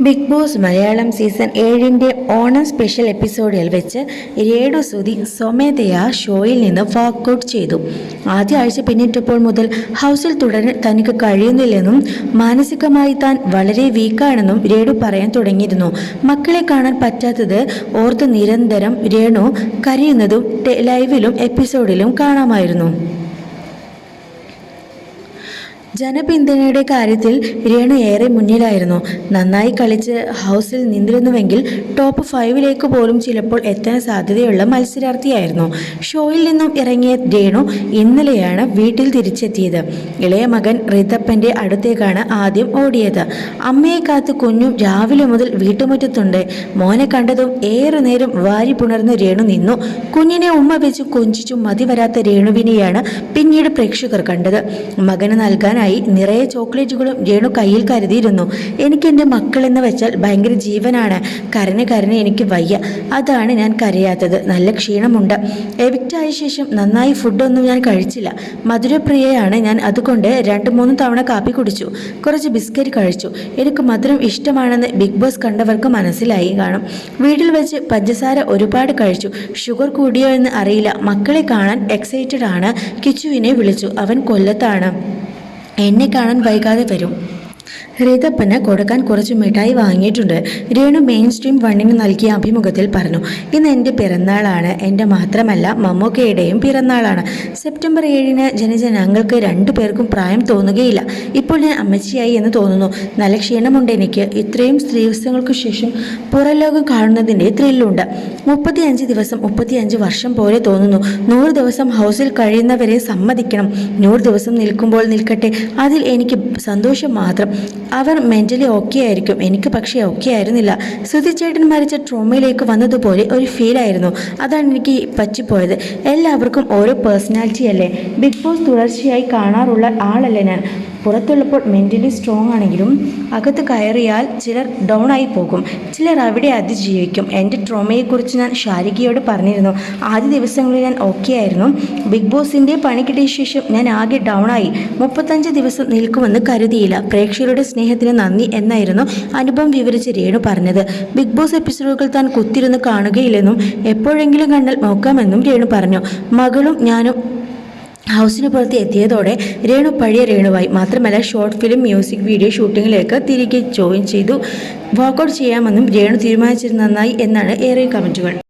Big boss Malayalam season ഏഴിന്റെ Onam special എപ്പിസോഡിൽ വെച്ച് രേണു സുതി സ്വമേധയാ ഷോയിൽ നിന്ന് വാക്കൗട്ട് ചെയ്തു. ആദ്യ ആഴ്ച പിന്നിട്ടപ്പോൾ മുതൽ ഹൗസിൽ തുടരാൻ തനിക്ക് കഴിയുന്നില്ലെന്നും മാനസികമായി താൻ വളരെ വീക്കാണെന്നും രേണു പറയാൻ തുടങ്ങിയിരുന്നു. മക്കളെ കാണാൻ പറ്റാത്തത് ഓർത്ത് നിരന്തരം രേണു കരയുന്നതും ലൈവിലും എപ്പിസോഡിലും കാണാമായിരുന്നു. ജനപിന്തുണയുടെ കാര്യത്തിൽ രേണു ഏറെ മുന്നിലായിരുന്നു. നന്നായി കളിച്ച് ഹൗസിൽ നിന്നിരുന്നുവെങ്കിൽ ടോപ്പ് ഫൈവിലേക്ക് പോലും ചിലപ്പോൾ എത്താൻ സാധ്യതയുള്ള മത്സരാർത്ഥിയായിരുന്നു. ഷോയിൽ നിന്നും ഇറങ്ങിയ രേണു ഇന്നലെയാണ് വീട്ടിൽ തിരിച്ചെത്തിയത്. ഇളയ മകൻ റിതപ്പന്റെ അടുത്തേക്കാണ് ആദ്യം ഓടിയത്. അമ്മയെ കാത്ത് കുഞ്ഞും രാവിലെ മുതൽ വീട്ടുമുറ്റത്തുണ്ട്. മോനെ കണ്ടതും ഏറെ നേരം വാരി പുണർന്ന് രേണു നിന്നു. കുഞ്ഞിനെ ഉമ്മ വെച്ച് കൊഞ്ചിച്ചും മതി വരാത്ത രേണുവിനെയാണ് പിന്നീട് പ്രേക്ഷകർ കണ്ടത്. മകന് നൽകാനായി നിറയെ ചോക്ലേറ്റുകളും രേണു കയ്യിൽ കരുതിയിരുന്നു. എനിക്ക് എന്റെ മക്കൾ എന്ന് വെച്ചാൽ ഭയങ്കര ജീവനാണ്. കരഞ്ഞ് കരഞ്ഞ് എനിക്ക് വയ്യ. അതാണ് ഞാൻ കരയാത്തത്. നല്ല ക്ഷീണമുണ്ട്. എവിക്റ്റായ ശേഷം നന്നായി ഫുഡൊന്നും ഞാൻ കഴിച്ചില്ല. മധുരപ്രിയയാണ് ഞാൻ. അതുകൊണ്ട് രണ്ട് മൂന്ന് തവണ കാപ്പി കുടിച്ചു. കുറച്ച് ബിസ്ക്കറ്റ് കഴിച്ചു. എനിക്ക് മധുരം ഇഷ്ടമാണെന്ന് ബിഗ് ബോസ് കണ്ടവർക്ക് മനസ്സിലായി കാണും. വീട്ടിൽ വെച്ച് പഞ്ചസാര ഒരുപാട് കഴിച്ചു. ഷുഗർ കൂടിയോ എന്ന് അറിയില്ല. മക്കളെ കാണാൻ എക്സൈറ്റഡ് ആണ്. കിച്ചുവിനെ വിളിച്ചു. അവൻ കൊല്ലത്താണ്. എന്നെ കാണാൻ വൈകാതെ വരും. റിതപ്പന് കൊടുക്കാൻ കുറച്ച് മിഠായി വാങ്ങിയിട്ടുണ്ട്. രേണു മെയിൻ സ്ട്രീം വണ്ണിന് നൽകിയ അഭിമുഖത്തിൽ പറഞ്ഞു ഇന്ന് എന്റെ പിറന്നാളാണ്. എന്റെ മാത്രമല്ല മമ്മൂക്കയുടെയും പിറന്നാളാണ്. സെപ്റ്റംബർ ഏഴിന് ജനിച്ച രണ്ടു പേർക്കും പ്രായം തോന്നുകയില്ല. ഇപ്പോൾ ഞാൻ അമ്മച്ചിയായി എന്ന് തോന്നുന്നു. നല്ല ക്ഷീണമുണ്ട് എനിക്ക്. ഇത്രയും ദിവസങ്ങൾക്ക് ശേഷം പുറലോകം കാണുന്നതിന്റെ ത്രില്ലുണ്ട്. മുപ്പത്തിയഞ്ച് ദിവസം മുപ്പത്തിയഞ്ച് വർഷം പോലെ തോന്നുന്നു. നൂറ് ദിവസം ഹൗസിൽ കഴിയുന്നവരെ സമ്മതിക്കണം. നൂറ് ദിവസം നിൽക്കുമ്പോൾ നിൽക്കട്ടെ. അതിൽ എനിക്ക് സന്തോഷം മാത്രം. അവർ മെന്റലി ഓക്കെ ആയിരിക്കും. എനിക്ക് പക്ഷേ ഓക്കെ ആയിരുന്നില്ല. സുധിച്ചേട്ടൻ മരിച്ച ട്രോമയിലേക്ക് വന്നതുപോലെ ഒരു ഫീലായിരുന്നു അതാണ് എനിക്ക് പറ്റിപ്പോയത്. എല്ലാവർക്കും ഓരോ പേഴ്സണാലിറ്റി അല്ലേ? ബിഗ് ബോസ് തുടർച്ചയായി കാണാറുള്ള ആളല്ലേ ഞാൻ? പുറത്തുള്ളപ്പോൾ മെന്റലി സ്ട്രോങ് ആണെങ്കിലും അകത്ത് കയറിയാൽ ചിലർ ഡൗൺ ആയി പോകും. ചിലർ അവിടെ അതിജീവിക്കും. എന്റെ ട്രോമയെക്കുറിച്ച് ഞാൻ ശാരികയോട് പറഞ്ഞിരുന്നു. ആദ്യ ദിവസങ്ങളിൽ ഞാൻ ഓക്കെ ആയിരുന്നു. ബിഗ് ബോസിന്റെ പണി കിട്ടിയ ശേഷം ഞാൻ ആകെ ഡൗൺ ആയി. മുപ്പത്തഞ്ച് ദിവസം നിൽക്കുമെന്ന് കരുതിയില്ല. പ്രേക്ഷകരുടെ സ്നേഹത്തിന് നന്ദി എന്നായിരുന്നു അനുഭവം വിവരിച്ച് രേണു പറഞ്ഞത്. ബിഗ് ബോസ് എപ്പിസോഡുകൾ താൻ കുത്തിരുന്ന് കാണുകയില്ലെന്നും എപ്പോഴെങ്കിലും കണ്ടാൽ നോക്കാമെന്നും രേണു പറഞ്ഞു. മകളും ഞാനും ഹൗസിന് പുറത്ത് എത്തിയതോടെ രേണു പഴയ രേണുവായി. മാത്രമല്ല ഷോർട്ട് ഫിലിം മ്യൂസിക് വീഡിയോ ഷൂട്ടിങ്ങിലേക്ക് തിരികെ ജോയിൻ ചെയ്തു. വർക്കൗട്ട് ചെയ്യാമെന്നും രേണു തീരുമാനിച്ചത് നന്നായി എന്നാണ് ഏറെ കമന്റുകൾ